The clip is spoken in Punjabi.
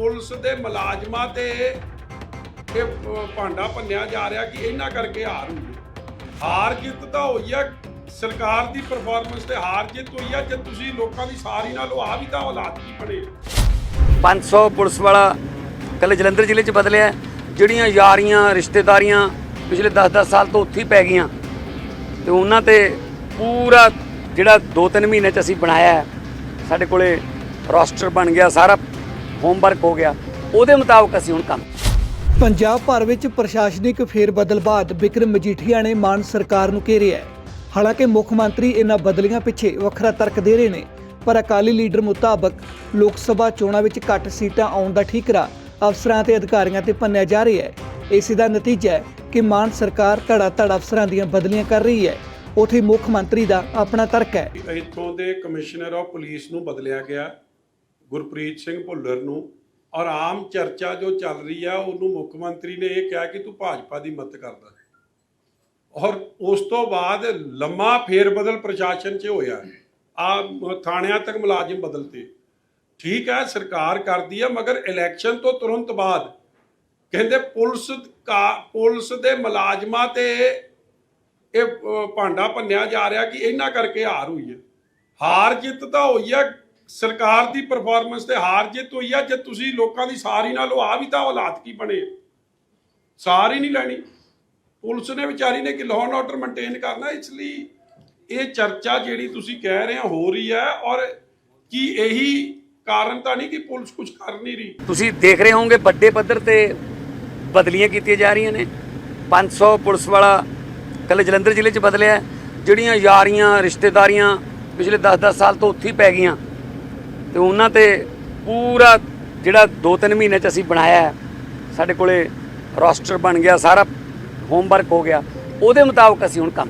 ਪੁਲਿਸ ਦੇ ਮੁਲਾਜ਼ਮਾਂ ਤੇ ਇਹ ਭਾਂਡਾ ਭੰਨਿਆ ਜਾ ਰਿਹਾ ਕਿ ਇਹਨਾਂ ਕਰਕੇ ਹਾਰ ਹੋਈ ਹਾਰ ਜਿੱਤ ਤਾਂ ਹੋਈ ਹੈ, ਸਰਕਾਰ ਦੀ ਪਰਫਾਰਮੈਂਸ ਤੇ ਹਾਰ ਜਿੱਤ ਹੋਈ ਹੈ, ਜੇ ਤੁਸੀਂ ਲੋਕਾਂ ਦੀ ਸਾਰੀ ਨਾਲ ਆ ਵੀ ਤਾਂ ਹਾਲਾਤ ਕੀ ਬਣੇ? 500 ਪੁਲਿਸ ਵਾਲਾ ਕੱਲ੍ਹ ਜਲੰਧਰ ਜ਼ਿਲ੍ਹੇ 'ਚ ਬਦਲਿਆ ਜਿਹੜੀਆਂ ਯਾਰੀਆਂ, ਰਿਸ਼ਤੇਦਾਰੀਆਂ ਪਿਛਲੇ 10-10 ਸਾਲ ਤੋਂ ਉੱਥੇ ਪੈ ਗਈਆਂ। ਤੇ ਉਹਨਾਂ ਤੇ ਪੂਰਾ ਜਿਹੜਾ 2-3 ਮਹੀਨੇ 'ਚ ਅਸੀਂ ਬਣਾਇਆ ਸਾਡੇ ਕੋਲੇ ਰੋਸਟਰ ਬਣ ਗਿਆ, ਸਾਰਾ ਹੋਮਵਰਕ ਹੋ ਗਿਆ। ਉਹਦੇ ਮੁਤਾਬਕ ਅਸੀਂ ਹੁਣ ਕੰਮ ਪੰਜਾਬ ਭਰ ਵਿੱਚ ਪ੍ਰਸ਼ਾਸਨਿਕ ਫੇਰਬਦਲ ਬਾਅਦ ਵਿਕਰਮ ਮਜੀਠੀਆ ਨੇ ਮਾਨ ਸਰਕਾਰ ਨੂੰ ਘੇਰਿਆ ਹੈ। ਹਾਲਾਂਕਿ ਮੁੱਖ ਮੰਤਰੀ ਇਹਨਾਂ ਬਦਲੀਆਂ ਪਿੱਛੇ ਵੱਖਰਾ ਤਰਕ ਦੇ ਰਹੇ ਨੇ ਪਰ ਅਕਾਲੀ ਲੀਡਰ ਮੁਤਾਬਕ ਲੋਕ ਸਭਾ ਚੋਣਾਂ ਵਿੱਚ ਘੱਟ ਸੀਟਾਂ ਆਉਣ ਦਾ ਠੀਕਰਾ ਅਫਸਰਾਂ ਤੇ ਅਧਿਕਾਰੀਆਂ ਤੇ ਪੰਨਿਆ ਜਾ ਰਿਹਾ ਹੈ। ਇਸੇ ਦਾ ਨਤੀਜਾ ਹੈ ਕਿ ਮਾਨ ਸਰਕਾਰ ਧੜਾ ਧੜ ਅਫਸਰਾਂ ਦੀਆਂ ਬਦਲੀਆਂ ਕਰ ਰਹੀ ਹੈ। ਉਥੇ ਮੁੱਖ ਮੰਤਰੀ ਦਾ ਆਪਣਾ ਤਰਕ ਹੈ। ਇੱਥੋਂ ਦੇ ਕਮਿਸ਼ਨਰ ਆਫ ਪੁਲਿਸ ਨੂੰ ਬਦਲਿਆ ਗਿਆ। ਗੁਰਪ੍ਰੀਤ ਸਿੰਘ ਭੁੱਲਰ ਨੂੰ ਔਰ ਆਮ ਚਰਚਾ ਜੋ ਚੱਲ ਰਹੀ ਆ, ਉਹਨੂੰ ਮੁੱਖ ਮੰਤਰੀ ਨੇ ਇਹ ਕਿਹਾ ਕਿ ਤੂੰ ਭਾਜਪਾ ਦੀ ਮਦਦ ਕਰਦਾ ਔਰ ਉਸ ਤੋਂ ਬਾਅਦ ਲੰਮਾ ਫੇਰਬਦਲ ਪ੍ਰਸ਼ਾਸਨ 'ਚ ਹੋਇਆ ਆ ਥਾਣਿਆਂ ਤੱਕ ਮੁਲਾਜ਼ਮ ਬਦਲਤੇ। ਠੀਕ ਹੈ, ਸਰਕਾਰ ਕਰਦੀ ਹੈ ਮਗਰ ਇਲੈਕਸ਼ਨ ਤੋਂ ਤੁਰੰਤ ਬਾਅਦ ਕਹਿੰਦੇ ਪੁਲਿਸ ਪੁਲਿਸ ਦੇ ਮੁਲਾਜ਼ਮਾਂ ਤੇ ਇਹ ਭਾਂਡਾ ਭੰਨਿਆ ਜਾ ਰਿਹਾ ਕਿ ਇਹਨਾਂ ਕਰਕੇ ਹਾਰ ਹੋਈ ਹੈ। ਹਾਰ ਜਿੱਤ ਤਾਂ ਹੋਈ ਹੈ ਸਰਕਾਰ ਦੀ ਪਰਫਾਰਮੈਂਸ ਤੇ ਹਾਰ ਜਿੱਤ ਹੋਈ ਆ, ਜੇ ਤੁਸੀਂ ਲੋਕਾਂ ਦੀ ਸਾਰੀ ਨਾਲ ਆ ਵੀ ਤਾਂ ਹਾਲਾਤ ਕੀ ਬਣੇ ਸਾਰ ਹੀ ਨਹੀਂ ਲੈਣੀ। ਪੁਲਿਸ ਨੇ ਵਿਚਾਰੀ ਨੇ ਕਿ ਲਾਅ ਐਂਡ ਆਰਡਰ ਮੇਨਟੇਨ ਕਰਨਾ, ਇਸ ਲਈ ਇਹ ਚਰਚਾ ਜਿਹੜੀ ਤੁਸੀਂ ਕਹਿ ਰਹੇ ਹੋ ਹੋ ਰਹੀ ਹੈ ਔਰ ਕੀ ਇਹੀ ਕਾਰਨ ਤਾਂ ਨਹੀਂ ਕਿ ਪੁਲਿਸ ਕੁਝ ਕਰ ਨਹੀਂ ਰਹੀ? ਤੁਸੀਂ ਦੇਖ ਰਹੇ ਹੋਵੋਗੇ, ਵੱਡੇ ਪੱਧਰ ਤੇ ਬਦਲੀਆਂ ਕੀਤੀਆਂ ਜਾ ਰਹੀਆਂ ਨੇ। 500 ਪੁਲਿਸ ਵਾਲਾ ਕੱਲ੍ਹ ਜਲੰਧਰ ਜ਼ਿਲ੍ਹੇ 'ਚ ਬਦਲਿਆ ਜਿਹੜੀਆਂ ਯਾਰੀਆਂ, ਰਿਸ਼ਤੇਦਾਰੀਆਂ ਪਿਛਲੇ 10-10 ਸਾਲ ਤੋਂ ਉੱਥੇ ਹੀ ਪੈ ਗਈਆਂ। ਤੇ ਉਹਨਾਂ ਤੇ ਪੂਰਾ ਜਿਹੜਾ 2-3 ਮਹੀਨੇ 'ਚ ਅਸੀਂ ਬਣਾਇਆ ਸਾਡੇ ਕੋਲੇ ਰੋਸਟਰ ਬਣ ਗਿਆ, ਸਾਰਾ ਹੋਮਵਰਕ ਹੋ ਗਿਆ। ਉਹਦੇ ਮੁਤਾਬਕ ਅਸੀਂ ਹੁਣ ਕੰਮ